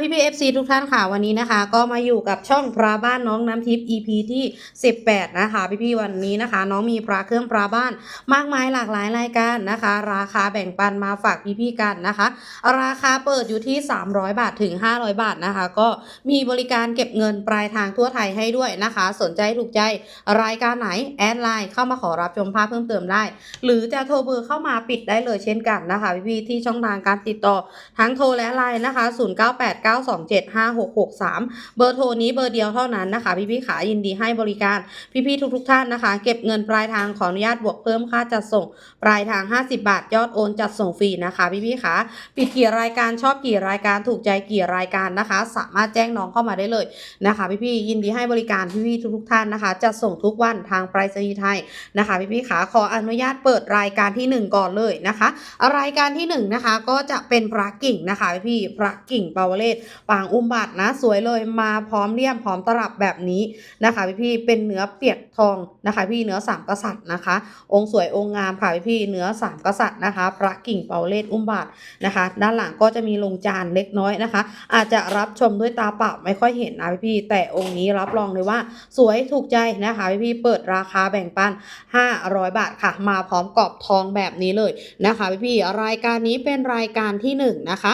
พี่พี่เอฟซีทุกท่านค่ะวันนี้นะคะ ก็มาอยู่กับช่องพระบ้านน้องน้ำทิพย์ EP ที่ 18 นะคะ พี่พี่วันนี้นะคะ น้องมีพระเครื่องพระบ้านมากมายหลากหลายรายการนะคะ ราคาแบ่งปันมาฝากพี่พี่กันนะคะ ราคาเปิดอยู่ที่ 300 บาทถึง 500 บาทนะคะ ก็มีบริการเก็บเงินปลายทางทั่วไทยให้ด้วยนะคะ สนใจถูกใจรายการไหนแอดไลน์เข้ามาขอรับชมภาพเพิ่มเติมได้ หรือจะโทรเบอร์เข้ามาปิดได้เลยเช่นกันนะคะ พี่พี่ที่ช่องทางการติดต่อทั้งโทรและไลน์นะคะ0989275663 เบอร์โทรนี้เบอร์เดียวเท่านั้นนะคะ พี่พี่ขายินดีให้บริการพี่พี่ๆทุก ๆ ท่านนะคะ เก็บเงินปลายทางขออนุญาตบวกเพิ่มค่าจัดส่งปลายทาง 50 บาท ยอดโอนจัดส่งฟรีนะคะ พี่พี่ขาปิดกี่รายการชอบกี่รายการถูกใจกี่รายการนะคะ สามารถแจ้งน้องเข้ามาได้เลยนะคะ พี่พี่ยินดีให้บริการพี่พี่ๆทุกๆท่านนะคะจัดส่งทุกวันทางไปรษณีย์ไทยนะคะ พี่พี่ขาขออนุญาตเปิดรายการที่หนึ่งก่อนเลยนะคะ รายการที่หนึ่งนะคะก็จะเป็นพระกิ่งนะคะพี่พระกิ่งเปาวเลศปางอุ้มบาทนะ สวยเลยมาพร้อมเลี่ยมพร้อมตลับแบบนี้นะคะพี่พี่เป็นเนื้อเปียกทองนะคะ พี่เนื้อสามกษัตริย์นะคะ องค์สวยองค์งามค่ะพี่พี่เนื้อสามกษัตริย์นะคะ พระกิ่งเปาเลศอุ้มบาทนะคะ ด้านหลังก็จะมีลงจานเล็กน้อยนะคะ อาจจะรับชมด้วยตาเปล่าไม่ค่อยเห็นนะพี่พี่แต่องค์นี้รับรองเลยว่าสวยถูกใจนะคะพี่พี่เปิดราคาแบ่งปัน 500 บาทค่ะ มาพร้อมกรอบทองแบบนี้เลยนะคะพี่พี่รายการนี้เป็นรายการที่หนึ่งนะคะ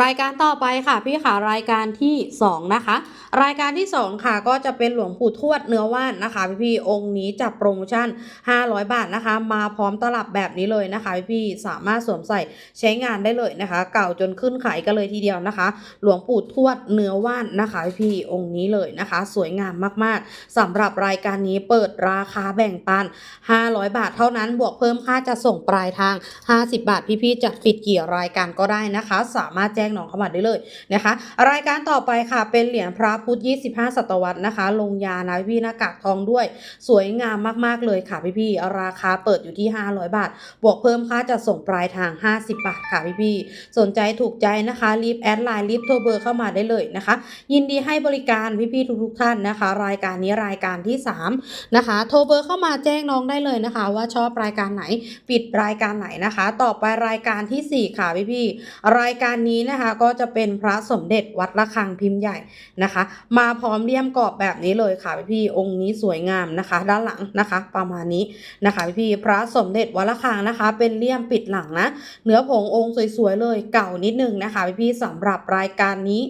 รายการต่อไปค่ะพี่ค่ะรายการที่สองนะคะ รายการที่สองค่ะ ก็จะเป็นหลวงปู่ทวดเนื้อว่านนะคะ พี่พี่องค์นี้จับโปรโมชั่น 500 บาทนะคะ มาพร้อมตลับแบบนี้เลยนะคะ พี่พี่สามารถสวมใส่ใช้งานได้เลยนะคะ เก่าจนขึ้นไขกันเลยทีเดียวนะคะ หลวงปู่ทวดเนื้อว่านนะคะ พี่พี่องค์นี้เลยนะคะ สวยงามมากๆสำหรับรายการนี้เปิดราคาแบ่งปัน 500 บาทเท่านั้นบวกเพิ่มค่าจะส่งปลายทาง 50 บาท พี่ๆจะปิดกี่รายการก็ได้นะคะ สามารถแจ้้งน้องเข้ามาได้เลยนะคะ รายการต่อไปค่ะ เป็นเหรียญพระพุทธ 25 ศตวรรษนะคะ ลงยานะพี่หน้ากากทองด้วย สวยงามมากๆเลยค่ะพี่ๆราคาเปิดอยู่ที่ 500 บาท บวกเพิ่มค่าจะส่งปลายทาง 50 บาทค่ะพี่ๆสนใจถูกใจนะคะ รีบแอดไลน์รีบโทรเบอร์เข้ามาได้เลยนะคะ ยินดีให้บริการพี่ๆทุกๆท่านนะคะ รายการนี้รายการที่ 3 นะคะ โทรเบอร์เข้ามาแจ้งน้องได้เลยนะคะ ว่าชอบรายการไหนปิดรายการไหนนะคะ ต่อไปรายการทีสี่4 ค่ะพี่พี่ๆรายการนี้นะคะก็จะเป็นพระสมเด็จวัดระฆังพิมพ์ใหญ่นะคะ มาพร้อมเลี่ยมกรอบแบบนี้เลยค่ะพี่พี่องค์นี้สวยงามนะคะ ด้านหลังนะคะ ประมาณนี้นะคะพี่พี่พระสมเด็จวัดระฆังนะคะ เป็นเลี่ยมปิดหลังนะเนื้อผงองค์สวยๆเลยเก่านิดนึงนะคะพี่พี่สำหรับรายการนี้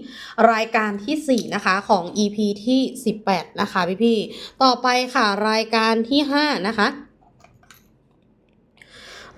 รายการทีสี่4 นะคะของ EP ที่ 18 นะคะพี่พี่ๆต่อไปค่ะรายการที่ 5 นะคะ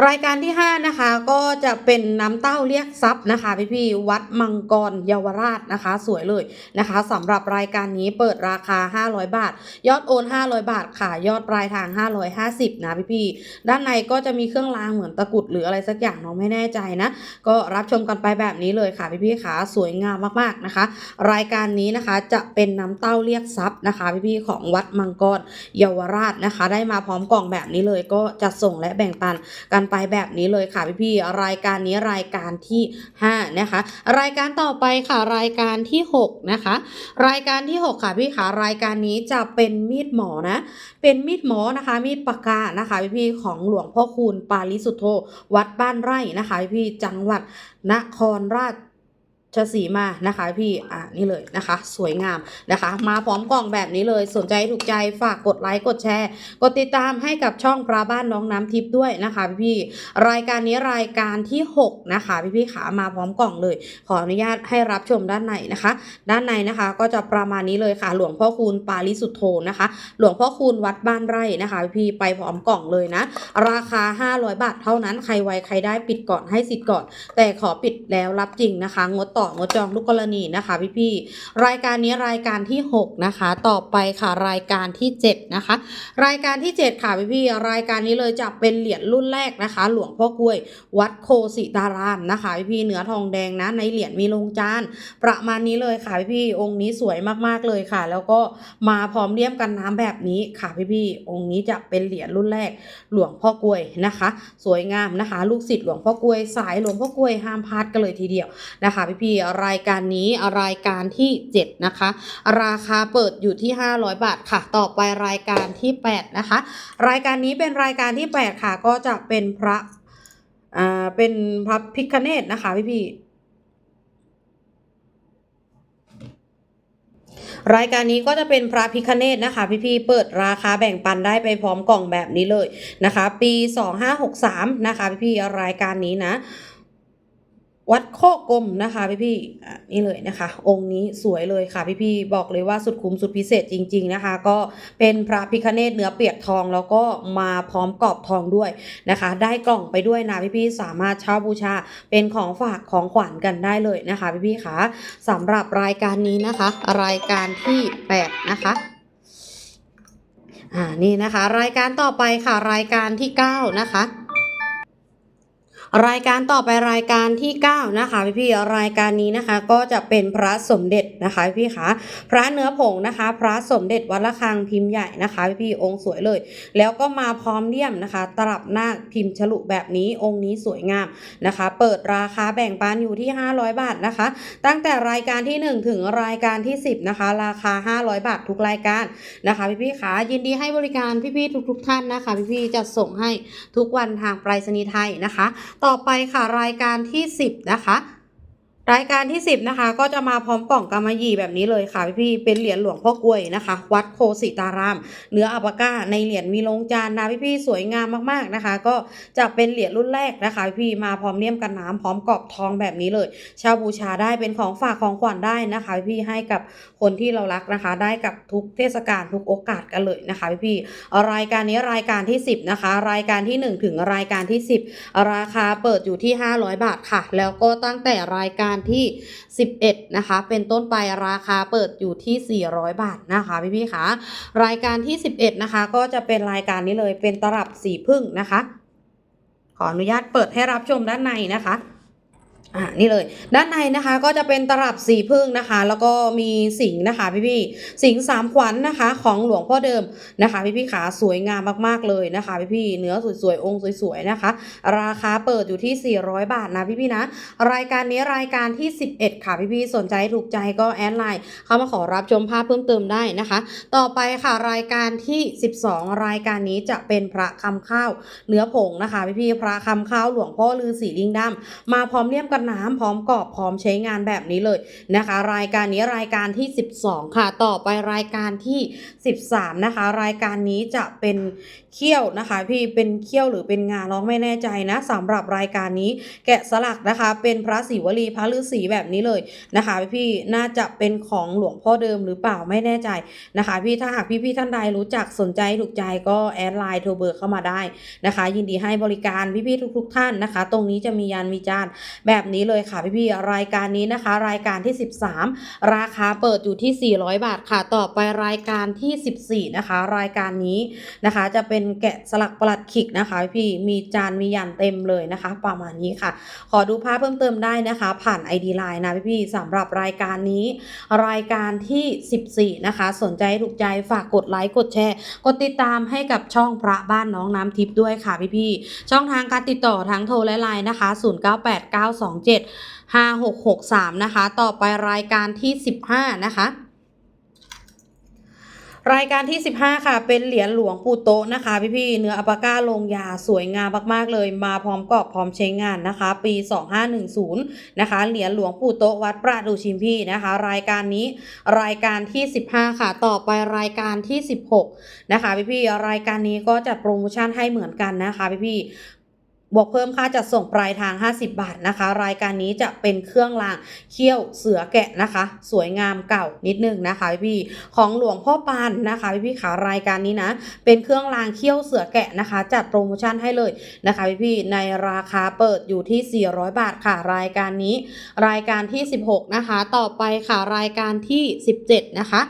รายการที่ 5 นะคะก็จะเป็นน้ำเต้าเรียกทรัพย์นะคะพี่พี่วัดมังกรเยาวราชนะคะ สวยเลยนะคะสำหรับรายการนี้เปิดราคา 500 บาท ยอดโอน 500 บาทค่ะ ยอดปลายทาง 550 นะพี่พี่ด้านในก็จะมีเครื่องรางเหมือนตะกุดหรืออะไรสักอย่างน้องไม่แน่ใจนะ ก็รับชมกันไปแบบนี้เลยค่ะพี่พี่ขาสวยงามมากๆนะคะ รายการนี้นะคะจะเป็นน้ำเต้าเรียกทรัพย์นะคะพี่พี่ของวัดมังกรเยาวราชนะคะ ได้มาพร้อมกล่องแบบนี้เลยก็จะส่งและแบ่งปันกันไปไปแบบนี้เลยค่ะพี่พี่ๆรายการนี้รายการที่ 5 นะคะ รายการต่อไปค่ะรายการที่ 6 นะคะ รายการที่ 6 ค่ะพี่ขารายการนี้จะเป็นมีดหมอนะ เป็นมีดหมอนะคะ มีดปากกานะคะพี่พี่ๆของหลวงพ่อคูณปาลิสุทโธวัดบ้านไร่นะคะพี่พี่ๆจังหวัดนครราช ชสีมานะคะพี่ อะนี่เลยนะคะ สวยงามนะคะ มาพร้อมกล่องแบบนี้เลย สนใจถูกใจฝากกดไลค์กดแชร์ กดติดตามให้กับช่องปลาบ้านน้องน้ำทิพย์ด้วยนะคะพี่พี่รายการนี้รายการที่ 6 นะคะ พี่พี่ขามาพร้อมกล่องเลย ขออนุญาตให้รับชมด้านในนะคะ ด้านในนะคะก็จะประมาณนี้เลยค่ะ หลวงพ่อคูณปาลิสุทโธนะคะ หลวงพ่อคูณวัดบ้านไร่นะคะ พี่ไปพร้อมกล่องเลยนะ ราคา 500 บาทเท่านั้นใครไวใครได้ปิดก่อนให้สิทธิ์ก่อน แต่ขอปิดแล้วรับจริงนะคะ งดต่องดจองทุกกรณีนะคะพี่ๆรายการนี้รายการที่ 6 นะคะ ต่อไปค่ะรายการที่ 7 นะคะ รายการที่ 7 ค่ะพี่ๆรายการนี้เลยจะเป็นเหรียญรุ่นแรกนะคะ หลวงพ่อกล้วยวัดโคสิตารามนะคะพี่ๆเนื้อทองแดงนะในเหรียญมีลงจานประมาณนี้เลยค่ะพี่ๆองค์นี้สวยมากๆเลยค่ะ แล้วก็มาพร้อมเลี่ยมกันน้ำแบบนี้ค่ะพี่ๆองค์นี้จะเป็นเหรียญรุ่นแรกหลวงพ่อกล้วยนะคะ สวยงามนะคะ ลูกศิษย์หลวงพ่อกล้วยสายหลวงพ่อกล้วยห้ามพลาดกันเลยทีเดียวนะคะพี่ๆรายการนี้รายการที่ 7 นะคะ ราคาเปิดอยู่ที่ 500 บาทค่ะ ต่อไปรายการที่ 8 นะคะ รายการนี้เป็นรายการที่ 8 ค่ะ ก็จะเป็นพระอ่าเป็นพระพิคเนตนะคะพี่พี่รายการนี้ก็จะเป็นพระพิคเนตนะคะ พี่ๆเปิดราคาแบ่งปันได้ไปพร้อมกล่องแบบนี้เลยนะคะ ปี 2563 นะคะ พี่ๆรายการนี้นะ วัดโคกลมนะคะพี่พี่นี่เลยนะคะ องค์นี้สวยเลยค่ะพี่พี่บอกเลยว่าสุดคุ้มสุดพิเศษจริง ๆนะคะ ก็เป็นพระพิคเนตเนื้อเปียกทองแล้วก็มาพร้อมกรอบทองด้วยนะคะ ได้กล่องไปด้วยนะพี่พี่สามารถเช่าบูชาเป็นของฝากของขวัญกันได้เลยนะคะพี่พี่คะสำหรับรายการนี้นะคะ รายการที่ 8 นะคะอ่านี่นะคะ รายการต่อไปค่ะรายการที่ 9 นะคะ รายการต่อไปรายการที่ 9 นะคะพี่พี่รายการนี้นะคะก็จะเป็นพระสมเด็จนะคะพี่พี่คะพระเนื้อผงนะคะ พระสมเด็จวัดระฆังพิมพ์ใหญ่นะคะพี่พี่องค์สวยเลย แล้วก็มาพร้อมเลี่ยมนะคะ ตลับหน้าพิมพ์ฉลุแบบนี้องค์นี้สวยงามนะคะ เปิดราคาแบ่งปันอยู่ที่ 500 บาทนะคะ ตั้งแต่รายการที่ 1 ถึงรายการที่ 10 นะคะ ราคา 500 บาททุกรายการนะคะพี่พี่คะยินดีให้บริการพี่พี่ๆทุกๆ ท่านนะคะ พี่พี่จะส่งให้ทุกวันทางไปรษณีย์ไทยนะคะต่อไปค่ะรายการที่ 10 นะคะ รายการที่ 10นะคะก็จะมาพร้อมกล่องกำมะหยี่แบบนี้เลยค่ะพี่ๆเป็นเหรียญหลวงพ่อกลวยนะคะ วัดโคสิตาราม เนื้ออัปปาก้าในเหรียญมีลงจานนะพี่ๆสวยงามมากๆนะคะ ก็จะเป็นเหรียญรุ่นแรกนะคะ พี่มาพร้อมเลี่ยมกันน้ำพร้อมกรอบทองแบบนี้เลยเชาวบูชาได้เป็นของฝากของขวัญได้นะคะ พี่ให้กับคนที่เรารักนะคะ ได้กับทุกเทศกาลทุกโอกาสกันเลยนะคะพี่ๆรายการนี้รายการที่ 10นะคะ รายการที่ 1 ถึงรายการที่ 10 ราคาเปิดอยู่ที่ 500 บาทค่ะ แล้วก็ตั้งแต่รายการที่ 11 นะคะ เป็นต้นไปราคาเปิดอยู่ที่ 400 บาทนะคะพี่พี่ๆคะรายการที่ 11 นะคะ ก็จะเป็นรายการนี้เลยเป็นตลับสีพึ่งนะคะ ขออนุญาตเปิดให้รับชมด้านในนะคะ อ่านี่เลย ด้านในนะคะก็จะเป็นตลับสีพึ่งนะคะ แล้วก็มีสิงนะคะพี่พี่ๆสิงสามขวัญนนะคะ ของหลวงพ่อเดิมนะคะ พี่พี่ๆขาสวยงามมากๆเลยนะคะพี่พี่ๆเนื้อสวยๆองค์สวยๆนะคะ ราคาเปิดอยู่ที่ 400 บาทนะพี่พี่ๆนะ รายการนี้รายการที่ 11 ค่ะพี่พี่ๆสนใจถูกใจก็แอดไลน์เข้ามาขอรับชมภาพเพิ่มเติมได้นะคะ ต่อไปค่ะรายการที่ 12 รายการนี้จะเป็นพระคำข้าวเนื้อผงนะคะ พี่พี่ๆพระคำข้าวหลวงพ่อลือสีลิงดำมาพร้อมเลี่ยมกันน้ำพร้อมกรอบพร้อมใช้งานแบบนี้เลยนะคะ รายการนี้รายการที่ 12 ค่ะ ต่อไปรายการที่ 13 นะคะ รายการนี้จะเป็นเขี้ยวนะคะ พี่เป็นเขี้ยวหรือเป็นงาน้องไม่แน่ใจนะสำหรับรายการนี้แกะสลักนะคะ เป็นพระศิวลีพระฤาษีแบบนี้เลยนะคะ พี่น่าจะเป็นของหลวงพ่อเดิมหรือเปล่าไม่แน่ใจนะคะ พี่ถ้าหากพี่พี่ๆท่านใดรู้จักสนใจถูกใจก็แอดไลน์โทรเบอร์เข้ามาได้นะคะ ยินดีให้บริการพี่พี่ๆทุก ๆ ท่านนะคะ ตรงนี้จะมียานมีจานแบบนี้เลยค่ะพี่ๆรายการนี้นะคะ รายการที่ 13 ราคาเปิดอยู่ที่ 400 บาทค่ะ ต่อไปรายการที่ 14 นะคะ รายการนี้นะคะ จะเป็นแกะสลักประหลัดขิกนะคะพี่มีจานมียันเต็มเลยนะคะ ประมาณนี้ค่ะ ขอดูภาพเพิ่มเติมได้นะคะ ผ่าน ID Line นะพี่ๆสำหรับรายการนี้ รายการที่ 14 นะคะ สนใจถูกใจฝากกดไลค์กดแชร์กดติดตามให้กับช่องพระบ้านน้องน้ำทิพย์ด้วยค่ะพี่ๆช่องทางการติดต่อทั้งโทรและไลน์นะคะ 0 9 8 9 2 5663 นะคะ ต่อไปรายการที่ 15 นะคะ รายการที่ 15 ค่ะ เป็นเหรียญหลวงปู่โตะนะคะ พี่ๆเนื้ออัปาก้าลงยาสวยงามมากๆเลย มาพร้อมกรอบพร้อมใช้งานนะคะ ปี 2510 นะคะ เหรียญหลวงปู่โตะวัดประดูชิมพี่นะคะ รายการนี้รายการที่ 15 ค่ะ ต่อไปรายการที่ 16 นะคะ พี่ๆรายการนี้ก็จัดโปรโมชั่นให้เหมือนกันนะคะ พี่ๆ บวกเพิ่มค่าจัดส่งปลายทาง 50 บาทนะคะ รายการนี้จะเป็นเครื่องรางเขี้ยวเสือแกะนะคะ สวยงามเก่านิดนึงนะคะพี่ของหลวงพ่อปานนะคะพี่ขารายการนี้นะ เป็นเครื่องรางเขี้ยวเสือแกะนะคะ จัดโปรโมชั่นให้เลยนะคะพี่ในราคาเปิดอยู่ที่ 400 บาทค่ะรายการนี้ รายการที่ 16 นะคะ ต่อไปค่ะรายการที่ 17 นะคะ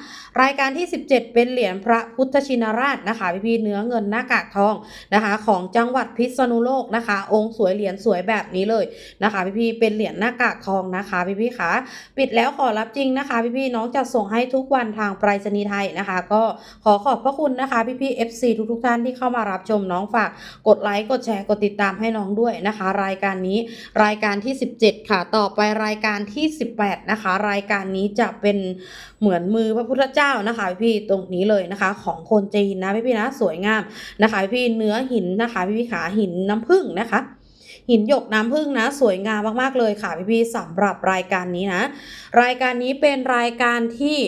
รายการที่ 17 เป็นเหรียญพระพุทธชินราชนะคะพี่เนื้อเงินหน้ากากทองนะคะ ของจังหวัดพิษณุโลกนะคะองค์สวยเหรียญสวยแบบนี้เลยนะคะ พี่ๆเป็นเหรียญหน้ากากทองนะคะพี่ๆคะปิดแล้วขอรับจริงนะคะ พี่ๆน้องจะส่งให้ทุกวันทางไปรษณีย์ไทยนะคะ ก็ขอขอบพระคุณนะคะพี่ๆ FC ทุกๆท่านที่เข้ามารับชมน้องฝากกดไลค์กดแชร์กดติดตามให้น้องด้วยนะคะ รายการนี้รายการที่ 17 ค่ะ ต่อไปรายการที่ 18 นะคะ รายการนี้จะเป็น เหมือนมือพระพุทธเจ้านะคะพี่ตรงนี้เลยนะคะ ของคนจีนนะพี่ๆนะสวยงามนะคะพี่เนื้อหินนะคะ พี่ๆขาหินน้ำผึ้งนะคะหินหยกน้ำผึ้งนะสวยงามมากๆเลยค่ะพี่ๆสำหรับรายการนี้นะ รายการนี้เป็นรายการที่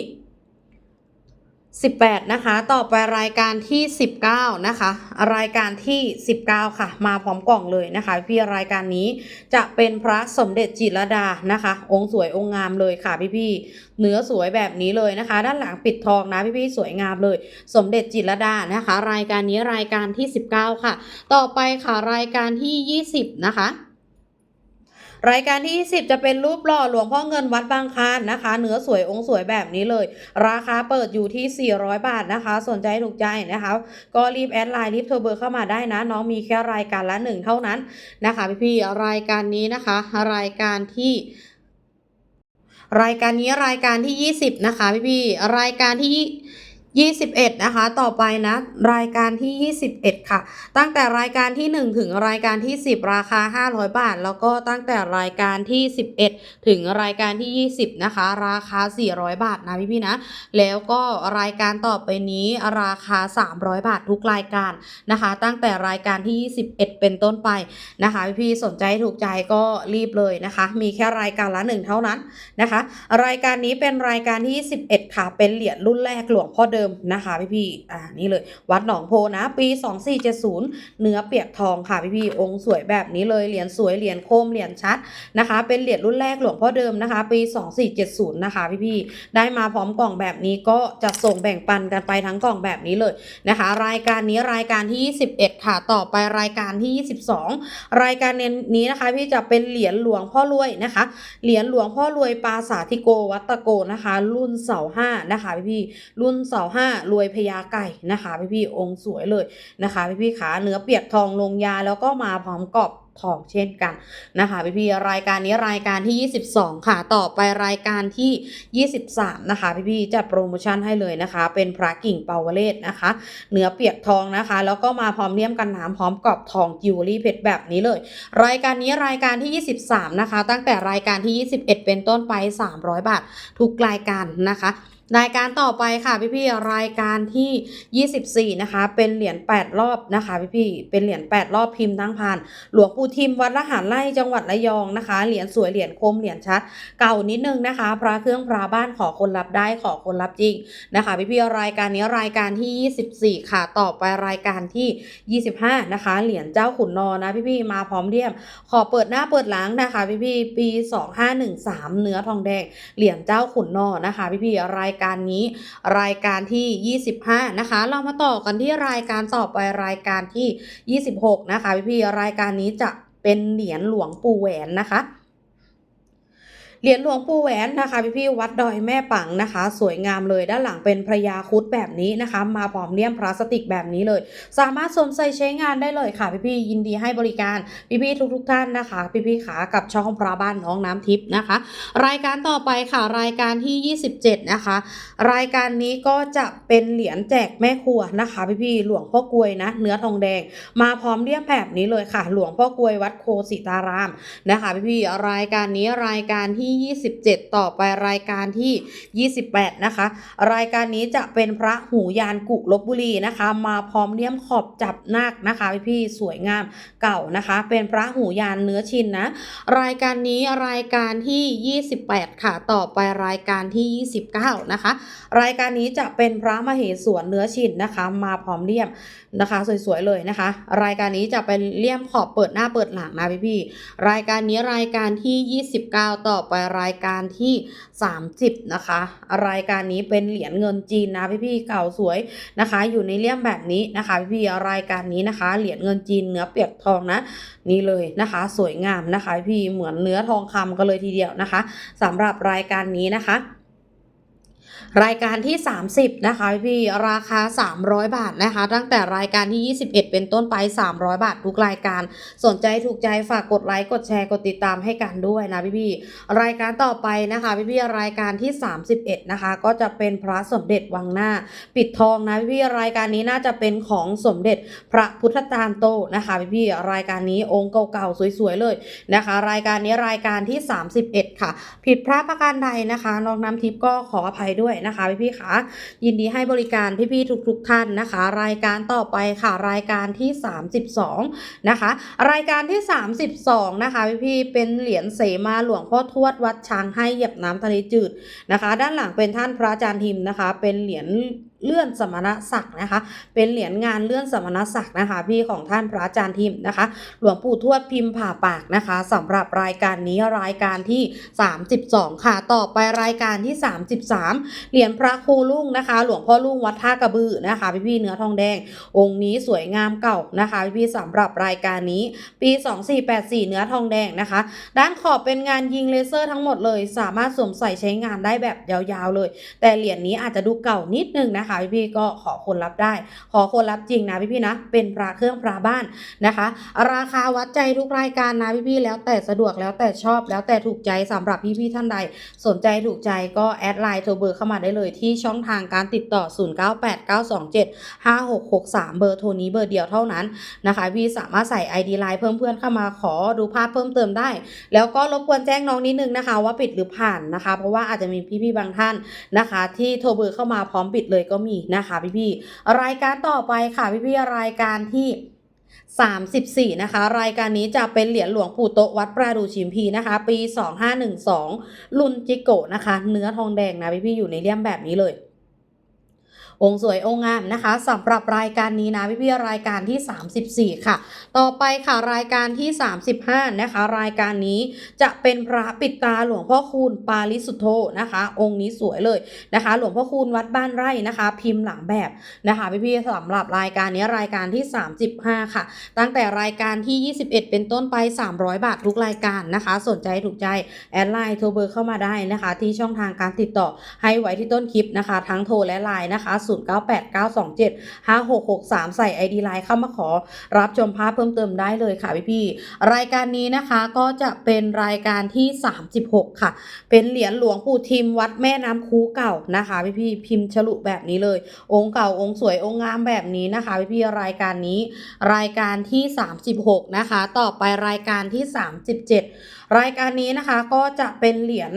18 นะคะ ต่อไปรายการที่ 19 นะคะ รายการที่ 19 ค่ะ มาพร้อมกล่องเลยนะคะ พี่รายการนี้จะเป็นพระสมเด็จจิรดานะคะ องค์สวยองค์งามเลยค่ะพี่พี่ๆเนื้อสวยแบบนี้เลยนะคะ ด้านหลังปิดทองนะพี่พี่ๆสวยงามเลย สมเด็จจิรดานะคะ รายการนี้รายการที่ 19 ค่ะ ต่อไปค่ะรายการที่ 20 นะคะ รายการที่10จะเป็นรูปหล่อหลวงพ่อเงินวัดบางคานนะคะ เนื้อสวยองค์สวยแบบนี้เลย ราคาเปิดอยู่ที่ 400 บาทนะคะ สนใจถูกใจนะคะ ก็รีบแอดไลน์รีบโทรเบอร์เข้ามาได้นะ น้องมีแค่รายการละหนึ่งเท่านั้นนะคะพี่ๆรายการนี้นะคะ รายการที่รายการนี้รายการที่ 20 นะคะพี่ๆรายการที่ 21 นะคะ ต่อไปนะ รายการที่ 21 ค่ะ ตั้งแต่รายการที่ 1 ถึงรายการที่ 10 ราคา 500 บาท แล้วก็ตั้งแต่รายการที่ 11 ถึงรายการที่ 20 นะคะ ราคา 400 บาทนะพี่ๆนะ แล้วก็รายการต่อไปนี้ราคา 300 บาททุกรายการนะคะ ตั้งแต่รายการที่ 21 เป็นต้นไปนะคะพี่ๆสนใจถูกใจก็รีบเลยนะคะ มีแค่รายการละหนึ่งเท่านั้นนะคะ รายการนี้เป็นรายการที่ 11 ค่ะ เป็นเหรียญรุ่นแรกหลวงพ่อเดิมนะคะพี่ๆอ่านี่เลยวัดหนองโพนะ ปี 2470 เนื้อเปียกทองค่ะพี่ๆองค์สวยแบบนี้เลยเหรียญสวยเหรียญโคมเหรียญชัดนะคะ เป็นเหรียญรุ่นแรกหลวงพ่อเดิมนะคะ ปี 2470 นะคะพี่ๆได้มาพร้อมกล่องแบบนี้ก็จะส่งแบ่งปันกันไปทั้งกล่องแบบนี้เลยนะคะ รายการนี้รายการที่ 21 ค่ะต่อไปรายการที่ 22 รายการนี้นะคะพี่จะเป็นเหรียญหลวงพ่อรวยนะคะเหรียญหลวงพ่อรวยปาสาธิโกวัตโกนะคะ รุ่นเสาห้านะคะพี่ๆรุ่นเสาห้ารวยพญาไก่นะคะพี่ๆองค์สวยเลยนะคะพี่ๆขาเนื้อเปียกทองลงยาแล้วก็มาพร้อมกรอบทองเช่นกันนะคะพี่ๆรายการนี้รายการที่ 22 ค่ะต่อไปรายการที่ 23 นะคะพี่ๆจัดโปรโมชั่นให้เลยนะคะ เป็นพระกิ่งเปาวเลศนะคะ เนื้อเปียกทองนะคะ แล้วก็มาพร้อมเลี่ยมกันน้ำพร้อมกรอบทองจิวเวลรี่เพชรแบบนี้เลย รายการนี้รายการที่ 23 นะคะ ตั้งแต่รายการที่ 21 เป็นต้นไป 300 บาททุกรายการนะคะ รายการต่อไปค่ะพี่ๆรายการที่ 24 นะคะ เป็นเหรียญ8รอบนะคะพี่ๆเป็นเหรียญ8รอบพิมพ์ทั้งพานหลวงปู่ทิมวัดละหารไร่จังหวัดระยองนะคะ เหรียญสวยเหรียญคมเหรียญชัด เก่านิดนึงนะคะ พระเครื่องพระบ้านขอคนรับได้ขอคนรับจริงนะคะพี่ๆรายการนี้รายการที่ 24 ค่ะ ต่อไปรายการที่ 25 นะคะ เหรียญเจ้าขุนนอนะพี่ๆมาพร้อมเลี่ยม ขอเปิดหน้าเปิดหลังนะคะพี่ๆปี 2513 เนื้อทองแดงเหรียญเจ้าขุนนอนะคะพี่ๆรายการนี้ รายการที่ 25 นะคะ เรามาต่อกันที่รายการต่อไปรายการที่ 26 นะคะพี่ๆรายการนี้จะเป็นเหรียญหลวงปู่แหวนนะคะ เหรียญหลวงปู่แหวนนะคะพี่พี่ๆวัดดอยแม่ปังนะคะ สวยงามเลยด้านหลังเป็นพระยาคุดแบบนี้นะคะ มาพร้อมเลี่ยมพลาสติกแบบนี้เลย สามารถสวมใส่ใช้งานได้เลยค่ะพี่พี่ๆยินดีให้บริการพี่พี่ๆทุกๆท่านนะคะ พี่พี่ๆขากับช่องพระบ้านน้องน้ำทิพย์นะคะ รายการต่อไปค่ะรายการที่ 27 นะคะ รายการนี้ก็จะเป็นเหรียญแจกแม่ครัวนะคะ พี่พี่ๆหลวงพ่อกลวยนะ เนื้อทองแดง มาพร้อมเลี่ยมแบบนี้เลยค่ะ หลวงพ่อกลวยวัดโคสิตารามนะคะ พี่พี่ๆรายการนี้รายการที่ที่ 27 ต่อไปรายการที่ 28 นะคะ รายการนี้จะเป็นพระหูยานกุลบบุรีนะคะ มาพร้อมเลี่ยมขอบจับนาคนะคะพี่พี่สวยงามเก่านะคะ เป็นพระหูยานเนื้อชินนะ รายการนี้รายการที่ 28 ค่ะ ต่อไปรายการที่ 29 นะคะ รายการนี้จะเป็นพระมเหสวนเนื้อชินนะคะ มาพร้อมเลี่ยมนะคะสวยๆเลยนะคะ รายการนี้จะเป็นเลี่ยมขอบเปิดหน้าเปิดหลังนะพี่พี่ๆรายการนี้รายการที่ 29 ต่อไปรายการที่ 30 นะคะ รายการนี้เป็นเหรียญเงินจีนนะพี่ๆเก่าสวยนะคะ อยู่ในเลี่ยมแบบนี้นะคะพี่ๆรายการนี้นะคะ เหรียญเงินจีนเนื้อเปียกทองนะนี่เลยนะคะ สวยงามนะคะพี่เหมือนเนื้อทองคำกันเลยทีเดียวนะคะสำหรับรายการนี้นะคะ รายการที่ 30 นะคะพี่ราคา 300 บาทนะคะ ตั้งแต่รายการที่ 21 เป็นต้นไป 300 บาททุกรายการ สนใจถูกใจฝากกดไลค์กดแชร์กดติดตามให้กันด้วยนะพี่พี่รายการต่อไปนะคะพี่พี่รายการที่ 31 นะคะ ก็จะเป็นพระสมเด็จวังหน้า ปิดทองนะพี่พี่รายการนี้น่าจะเป็นของสมเด็จพระพุทธตาลโตนะคะพี่พี่รายการนี้องค์เก่าๆสวยๆเลยนะคะ รายการนี้รายการที่ 31 ค่ะ ผิดพลาดประการใดนะคะน้องน้ำทิพย์ก็ขออภัยด้วยนะคะพี่ๆคะยินดีให้บริการพี่ๆทุกๆท่านนะคะ รายการต่อไปค่ะรายการที่ 32 นะคะ รายการที่ 32 นะคะพี่ๆเป็นเหรียญเสมาหลวงพ่อทวดวัดช้างให้เหยียบน้ำทะเลจืดนะคะ ด้านหลังเป็นท่านพระอาจารย์ทิมนะคะ เป็นเหรียญ เลื่อนสมณศักดิ์นะคะ เป็นเหรียญงานเลื่อนสมณศักดิ์นะคะ พี่ของท่านพระอาจารย์ทิมนะคะ หลวงปู่ทวดพิมพ์ผ่าปากนะคะสำหรับรายการนี้รายการที่ 32 ค่ะ ต่อไปรายการที่ 33 เหรียญพระครูลุงนะคะ หลวงพ่อลุงวัดท่ากระบือนะคะ พี่พี่เนื้อทองแดง องค์นี้สวยงามเก่านะคะพี่พี่สำหรับรายการนี้ ปี 2484 เนื้อทองแดงนะคะ ด้านขอบเป็นงานยิงเลเซอร์ทั้งหมดเลย สามารถสวมใส่ใช้งานได้แบบยาวๆเลย แต่เหรียญนี้อาจจะดูเก่านิดนึงนะคะพี่พี่ๆก็ขอคนรับได้ ขอคนรับจริงนะพี่พี่ๆนะ เป็นพระเครื่องพระบ้านนะคะ ราคาวัดใจทุกรายการนะพี่พี่ๆแล้วแต่สะดวกแล้วแต่ชอบแล้วแต่ถูกใจสำหรับพี่พี่ๆท่านใด สนใจถูกใจก็แอดไลน์โทรเบอร์เข้ามาได้เลยที่ช่องทางการติดต่อ 0989275663 เบอร์โทรนี้เบอร์เดียวเท่านั้นนะคะพี่สามารถใส่ ID ไลน์เพิ่มเพื่อนเข้ามาขอดูภาพเพิ่มเติมได้ แล้วก็รบกวนแจ้งน้องนิดนึงนะคะ ว่าปิดหรือผ่านนะคะ เพราะว่าอาจจะมีพี่ๆบางท่านนะคะ ที่โทรเบอร์เข้ามาพร้อมปิดเลยก็มีนะคะ พี่ๆรายการต่อไปค่ะ พี่ๆรายการที่34 นะคะ รายการนี้จะเป็นเหรียญหลวงปู่โตวัดปราดูชิมพีนะคะ ปี 2512รุ่นจิโกะนะคะ เนื้อทองแดงนะพี่ๆอยู่ในเลี่ยมแบบนี้เลย องค์สวยองค์งามนะคะสำหรับรายการนี้นะพี่ๆรายการที่ 34 ค่ะ ต่อไปค่ะรายการที่ 35 นะคะ รายการนี้จะเป็นพระปิดตาหลวงพ่อคูณปาลิสุทโธนะคะ องค์นี้สวยเลยนะคะ หลวงพ่อคูณวัดบ้านไร่นะคะ พิมพ์หลังแบบนะคะพี่ๆสำหรับรายการนี้รายการที่ 35 ค่ะ ตั้งแต่รายการที่ 21 เป็นต้นไป 300 บาททุกรายการนะคะ สนใจถูกใจแอดไลน์โทรเบอร์เข้ามาได้นะคะ ที่ช่องทางการติดต่อให้ไว้ที่ต้นคลิปนะคะ ทั้งโทรและไลน์นะคะ0989275663 ใส่ ID ไลน์เข้ามาขอรับชมภาพเพิ่มเติมได้เลยค่ะพี่ๆรายการนี้นะคะก็จะเป็นรายการที่ 36 ค่ะ เป็นเหรียญหลวงปู่ทิมวัดแม่น้ำคูเก่านะคะพี่ๆพิมพ์ฉลุแบบนี้เลย องค์เก่าองค์สวยองค์งามแบบนี้นะคะพี่ๆรายการนี้รายการที่ 36 นะคะ ต่อไปรายการที่ 37 รายการนี้นะคะก็จะเป็นเหรียญ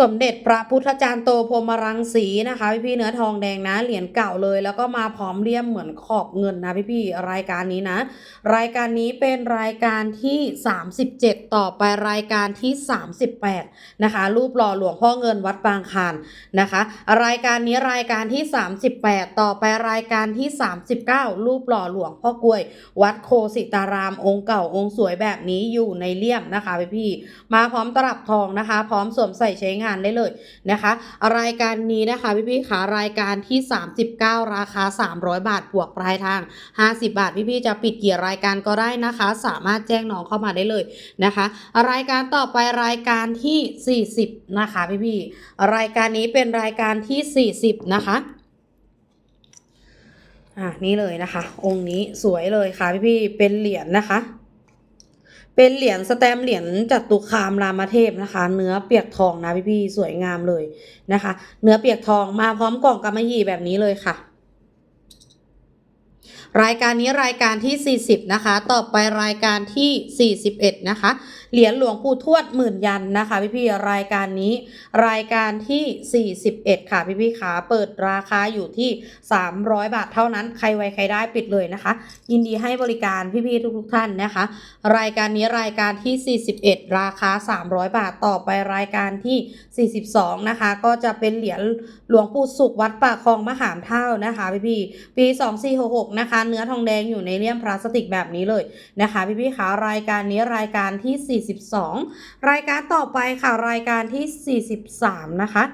สมเด็จพระพุทธจารย์โตพรมรังสีนะคะพี่พี่เนื้อทองแดงนะเหรียญเก่าเลย แล้วก็มาพร้อมเลี่ยมเหมือนขอบเงินนะพี่พี่รายการนี้นะ รายการนี้เป็นรายการที่ 37 ต่อไปรายการที่ 38นะคะรูปหล่อหลวงพ่อเงินวัดบางคานนะคะ รายการนี้รายการที่ 38 ต่อไปรายการที่ 39 รูปหล่อหลวงพ่อกลวย วัดโคสิตารามองค์เก่าองค์สวยแบบนี้อยู่ในเลี่ยมนะคะพี่พี่มาพร้อมตลับทองนะคะ พร้อมสวมใส่ใช้งานได้เลยนะคะ รายการนี้นะคะพี่พี่ๆขารายการที่ 39 ราคา 300 บาทบวกปลายทาง 50 บาท พี่ๆจะปิดกี่รายการก็ได้นะคะ สามารถแจ้งน้องเข้ามาได้เลยนะคะ รายการต่อไปรายการที่ 40 นะคะพี่ๆรายการนี้เป็นรายการที่ 40 นะคะอะนี่เลยนะคะ องค์นี้สวยเลยค่ะพี่ๆเป็นเหรียญนะคะ เป็นเหรียญสแตมเหรียญจัตุคามรามเทพนะคะ เนื้อเปียกทองนะพี่ๆสวยงามเลยนะคะ เนื้อเปียกทองมาพร้อมกล่องกำมะหยี่แบบนี้เลยค่ะ รายการนี้รายการที่ 40 นะคะ ต่อไปรายการที่ 41 นะคะ เหรียญหลวงปู่ทวดหมื่นยันนะคะพี่พี่รายการนี้รายการที่ 41 ค่ะพี่พี่ขาเปิดราคาอยู่ที่ 300 บาทเท่านั้นใครไวใครได้ปิดเลยนะคะ ยินดีให้บริการพี่พี่ทุกๆท่านนะคะ รายการนี้รายการที่ 41 ราคา 300 บาทต่อไปรายการที่ 42 นะคะ ก็จะเป็นเหรียญหลวงปู่สุขวัดป่าคลองมะขามเท่านะคะพี่พี่ปี 2466 นะคะเนื้อทองแดงอยู่ในเลี่ยมพลาสติกแบบนี้เลยนะคะ พี่ๆขารายการนี้รายการที่ 42 รายการต่อไปค่ะรายการที่ 43 นะคะ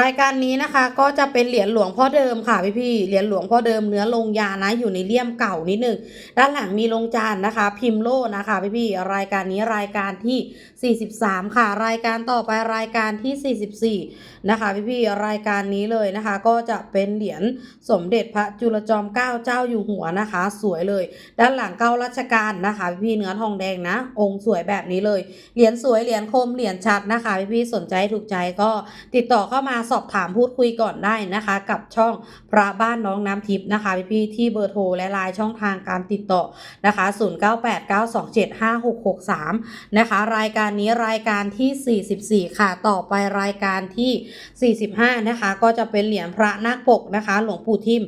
รายการนี้นะคะก็จะเป็นเหรียญหลวงพ่อเดิมค่ะพี่พี่เหรียญหลวงพ่อเดิมเนื้อลงยานะอยู่ในเลี่ยมเก่านิดนึงด้านหลังมีลงจานนะคะ พิมพ์โลนะคะพี่พี่รายการนี้รายการที่ 43 ค่ะ รายการต่อไปรายการที่ 44 นะคะพี่พี่รายการนี้เลยนะคะ ก็จะเป็นเหรียญสมเด็จพระจุลจอมเกล้าเจ้าอยู่หัวนะคะ สวยเลย ด้านหลังเก้ารัชกาลนะคะพี่พี่เนื้อทองแดงนะ องค์สวยแบบนี้เลยเหรียญสวยเหรียญคมเหรียญชัดนะคะพี่พี่สนใจถูกใจก็ติดต่อเข้ามาสอบถามพูดคุยก่อนได้นะคะ กับช่องพระบ้านน้องน้ำทิพย์นะคะพี่ๆที่เบอร์โทรและไลน์ช่องทางการติดต่อนะคะ 0989275663 นะคะ รายการนี้รายการที่ 44 ค่ะ ต่อไปรายการที่ 45 นะคะ ก็จะเป็นเหรียญพระนาคปกนะคะ หลวงปู่ทิม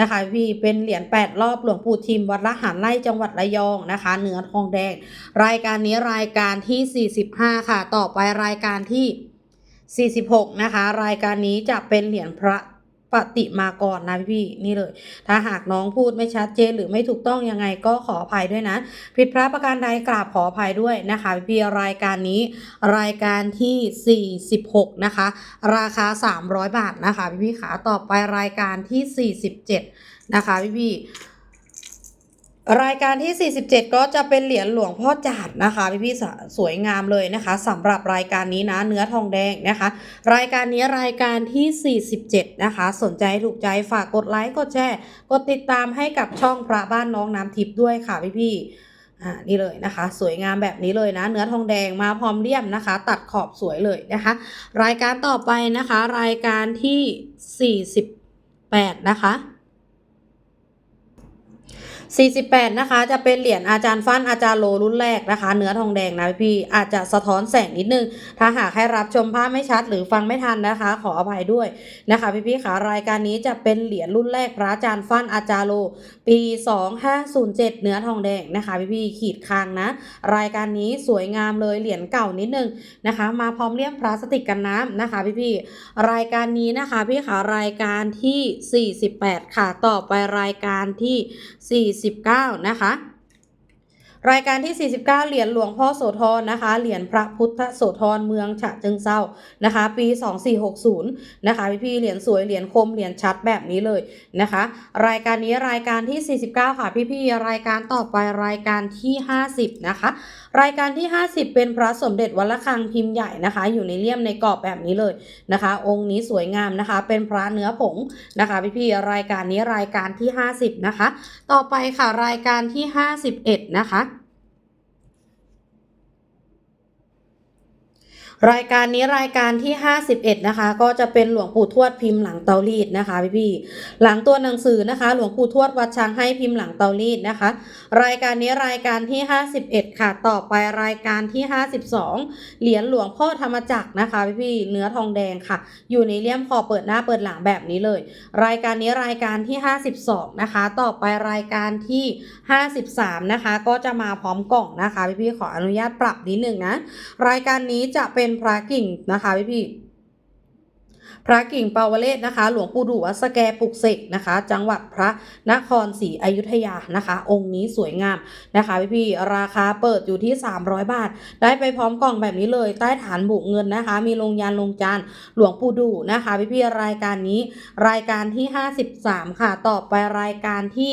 นะคะพี่เป็นเหรียญ8รอบหลวงปู่ทิมวัดละหารไร่จังหวัดระยองนะคะ เนื้อทองแดง รายการนี้รายการที่ 45 ค่ะ ต่อไปรายการที่ 46 นะคะ รายการนี้จะเป็นเหรียญพระปฏิมากรนะพี่ๆนี่เลย ถ้าหากน้องพูดไม่ชัดเจนหรือไม่ถูกต้องยังไงก็ขออภัยด้วยนะ ผิดพระประการใดกราบขออภัยด้วยนะคะพี่ๆรายการนี้รายการที่ 46 นะคะ ราคา 300 บาทนะคะพี่ๆขาต่อไปรายการที่ 47 นะคะพี่ๆ รายการที่ 47 ก็จะเป็นเหรียญหลวงพ่อจาดนะคะพี่พี่สวยงามเลยนะคะสำหรับรายการนี้นะเนื้อทองแดงนะคะ รายการนี้รายการที่ 47 นะคะ สนใจถูกใจฝากกดไลค์กดแชร์กดติดตามให้กับช่องพระบ้านน้องน้ำทิพย์ด้วยค่ะพี่พี่อ่านี่เลยนะคะ สวยงามแบบนี้เลยนะ เนื้อทองแดงมาพร้อมเลี่ยมนะคะ ตัดขอบสวยเลยนะคะ รายการต่อไปนะคะ รายการที่ 48 นะคะ 48 นะคะ จะเป็นเหรียญอาจารย์ฟั่นอาจารย์โลรุ่นแรกนะคะ เนื้อทองแดงนะพี่อาจจะสะท้อนแสงนิดนึง ถ้าหากให้รับชมภาพไม่ชัดหรือฟังไม่ทันนะคะ ขออภัยด้วยนะคะ พี่ๆค่ะรายการนี้จะเป็นเหรียญรุ่นแรกพระอาจารย์ฟั่นอาจารย์โลปี 2507 เนื้อทองแดงนะคะพี่พี่ขีดคางนะ รายการนี้สวยงามเลยเหรียญเก่านิดนึงนะคะ มาพร้อมเลี่ยมพลาสติกกันน้ำนะคะพี่พี่รายการนี้นะคะพี่ค่ะรายการที่ 48 ค่ะ ต่อไปรายการที่ 49 นะคะ รายการที่ 49 เหรียญหลวงพ่อโสธรนะคะ เหรียญพระพุทธโสธรเมืองฉะเชิงเซานะคะ ปี 2460 นะคะพี่ๆเหรียญสวย เหรียญคม เหรียญชัดแบบนี้เลยนะคะ รายการนี้รายการที่ 49 ค่ะพี่ๆรายการต่อไปรายการที่ 50 นะคะ รายการที่ 50 เป็นพระสมเด็จวัลคังพิมพ์ใหญ่นะคะ อยู่ในเลี่ยมในกรอบแบบนี้เลยนะคะ องค์นี้สวยงามนะคะ เป็นพระเนื้อผงนะคะพี่ๆรายการนี้รายการที่ 50 นะคะ ต่อไปค่ะรายการที่ 51 นะคะ รายการนี้รายการที่ 51 นะคะ ก็จะเป็นหลวงปู่ทวดพิมพ์หลังเตารีดนะคะพี่ๆหลังตัวหนังสือนะคะ หลวงปู่ทวดวัดช้างให้พิมพ์หลังเตารีดนะคะ รายการนี้รายการที่ 51 ค่ะ ต่อไปรายการที่ 52 เหรียญหลวงพ่อธรรมจักรนะคะพี่ๆเนื้อทองแดงค่ะ อยู่ในเลี่ยมคอเปิดหน้าเปิดหลังแบบนี้เลย รายการนี้รายการที่ 52 นะคะ ต่อไปรายการที่ 53 นะคะ ก็จะมาพร้อมกล่องนะคะพี่ๆขออนุญาตปรับนิดหนึ่งนะรายการนี้จะเป็นพระกิ่งนะคะพี่ๆพระกิ่งเปาวเลศนะคะ หลวงปู่ดูวัดสแกปุกเสกนะคะ จังหวัดพระนครศรีอยุธยานะคะ องค์นี้สวยงามนะคะพี่ๆราคาเปิดอยู่ที่ 300 บาท ได้ไปพร้อมกล่องแบบนี้เลย ใต้ฐานบุกเงินนะคะ มีลงยันลงจานหลวงปู่ดูนะคะพี่ๆรายการนี้ รายการที่ 53 ค่ะ ต่อไปรายการที่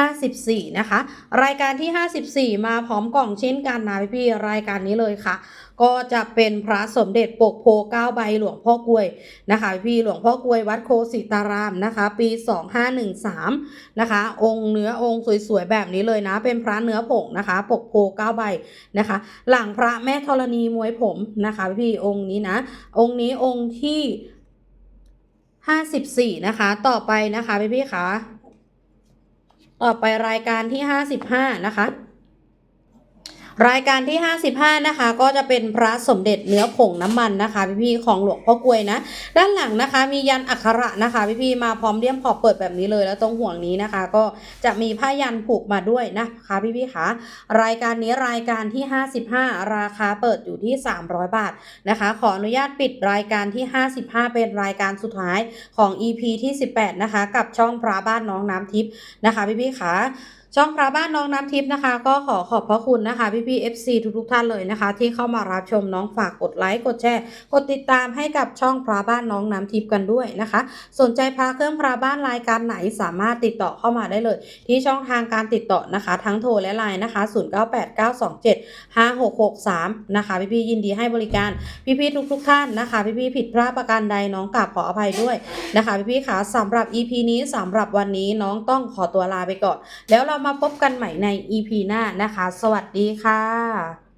54 นะคะ รายการที่ 54 มาพร้อมกล่องเช่นกันนะพี่ๆรายการนี้เลยค่ะ ก็จะเป็นพระสมเด็จปกโพเก้าใบหลวงพ่อกลวยนะคะพี่หลวงพ่อกลวยวัดโคสิตารามนะคะ ปี 2513 นะคะ องค์เนื้อองค์สวยๆ แบบนี้เลยนะ เป็นพระเนื้อผงนะคะ ปกโพเก้าใบนะคะ หลังพระแม่ธรณีมวยผมนะคะพี่องค์นี้นะ องค์นี้องค์ที่54 นะคะ ต่อไปนะคะพี่พี่คะ ต่อไปรายการที่ 55 นะคะ รายการที่ 55 นะคะ ก็จะเป็นพระสมเด็จเนื้อผงน้ำมันนะคะ พี่ๆของหลวงพ่อกลวยนะ ด้านหลังนะคะ มียันอักขระนะคะ พี่ๆมาพร้อมเลี่ยมขอบเปิดแบบนี้เลยแล้วตรงห่วงนี้นะคะ ก็จะมีผ้ายันผูกมาด้วยนะคะพี่ๆคะรายการนี้รายการที่ 55 ราคาเปิดอยู่ที่ 300 บาทนะคะ ขออนุญาตปิดรายการที่ 55 เป็นรายการสุดท้ายของ EP ที่ 18 นะคะ กับช่องพระบ้านน้องน้ำทิพย์นะคะ พี่ๆคะ ช่องพระบ้านน้องน้ำทิพย์นะคะ ก็ขอขอบพระคุณนะคะ พี่พี่ FC ทุกๆท่านเลยนะคะ ที่เข้ามารับชมน้องฝากกดไลค์กดแชร์ กดติดตามให้กับช่องพระบ้านน้องน้ำทิพย์กันด้วยนะคะ สนใจพระเครื่องพระบ้านรายการไหนสามารถติดต่อเข้ามาได้เลย ที่ช่องทางการติดต่อนะคะ ทั้งโทรและไลน์นะคะ0989275663นะคะพี่พี่ยินดีให้บริการพี่พี่ทุกๆท่านนะคะ พี่พี่ผิดพลาดประการใดน้องกราบขออภัยด้วยนะคะ พี่พี่ขาสำหรับ EP นี้สำหรับวันนี้น้องต้องขอตัวลาไปก่อน แล้วเรามาพบกันใหม่ใน EP หน้านะคะ สวัสดีค่ะ